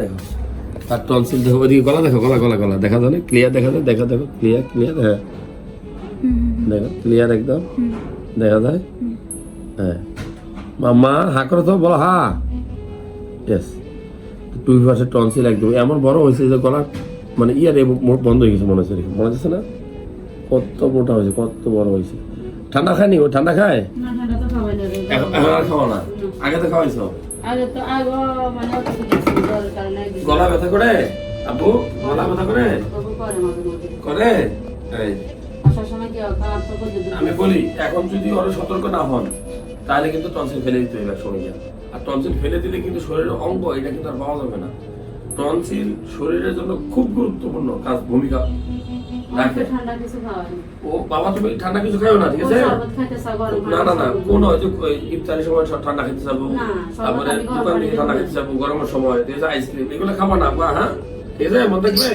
দেখো। তার টনসিল দেখো ওইদিকে গলা দেখো গলা গলা গলা। দেখা যায় ক্লিয়ার দেখা যায়? দেখা দেখো ক্লিয়ার ক্লিয়ার হ্যাঁ। দেখো ক্লিয়ার একদম। দেখা যায়? হ্যাঁ। মাম্মা হা করো তো বলো হা। ইয়েস টুই পাশে টনসিল একদম। এমন বড় হয়েছে যে গলা মানে ইয়ার বন্ধ হয়ে গেছে মনে হচ্ছে মনে হচ্ছে না? কত মোটা হয়েছে কত বড় হয়েছে। ঠান্ডা খায়নি ও? ঠান্ডা খায়? এখন আর খাওয়া না? আগে তো খাওয়াইছো? আগে তো আগে মানে গলা ব্যথা করে? আপু গলা ব্যথা করে? করে? আমি বলি, এখন যদি ওরা সতর্ক না হন, তাহলে কিন্তু টনসিল ফেলে দিতে হবে শরীর। আর টনসিল ফেলে দিলে কিন্তু শরীরের অঙ্গ, এটা কিন্তু আর পাওয়া যাবে না। টনসিল শরীরের জন্য খুব গুরুত্বপূর্ণ কাজ, ভূমিকা। ঠান্ডা কিছু খাওয়াই ও বাবা তুমি ঠান্ডা কিছু খাও না ঠিক আছে? শরবত খাইতে চাও গরম না না না কোন ইফতারের সময় ঠান্ডা খেতে যাব তারপরে দোকান থেকে ঠান্ডা খেতে যাব গরমের সময় ঠিক আছে আইসক্রিম এগুলো খাব না বা হ্যাঁ? ঠিক আছে মনে থাকবে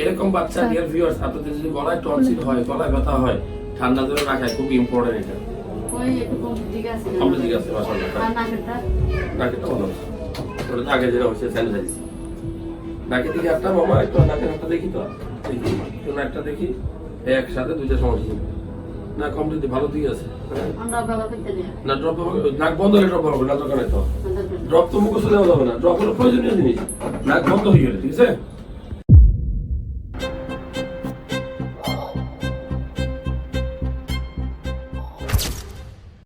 এরকম বাচ্চা ডিয়ার ভিউয়ার্স আপনাদের যদি গলায় টনসিল হয় গলায় ব্যথা হয় ঠান্ডা ধরে রাখা খুব ইম্পর্টেন্ট এটা। ওই একটু কম দিতে আছে। আর নাকেরটা? নাকেরটা ভালো ওটা আগে যেটা হচ্ছে স্যানিটাইজ নাকের দিকে একটা মামা একটু নাকের একটা দেখি তো। দেখি একটা দেখি একসাথে দুইটা সমস্যা। না কমপ্লিট ভালো দিয়ে আছে। না ড্রপ নাক বন্ধ হলে ড্রপ হবে না দোকানে তো। ড্রপ তো মুখস্থ দেওয়া যাবে না ড্রপ হলো প্রয়োজনীয় জিনিস। নাক বন্ধ হয়ে গেলে ঠিক আছে?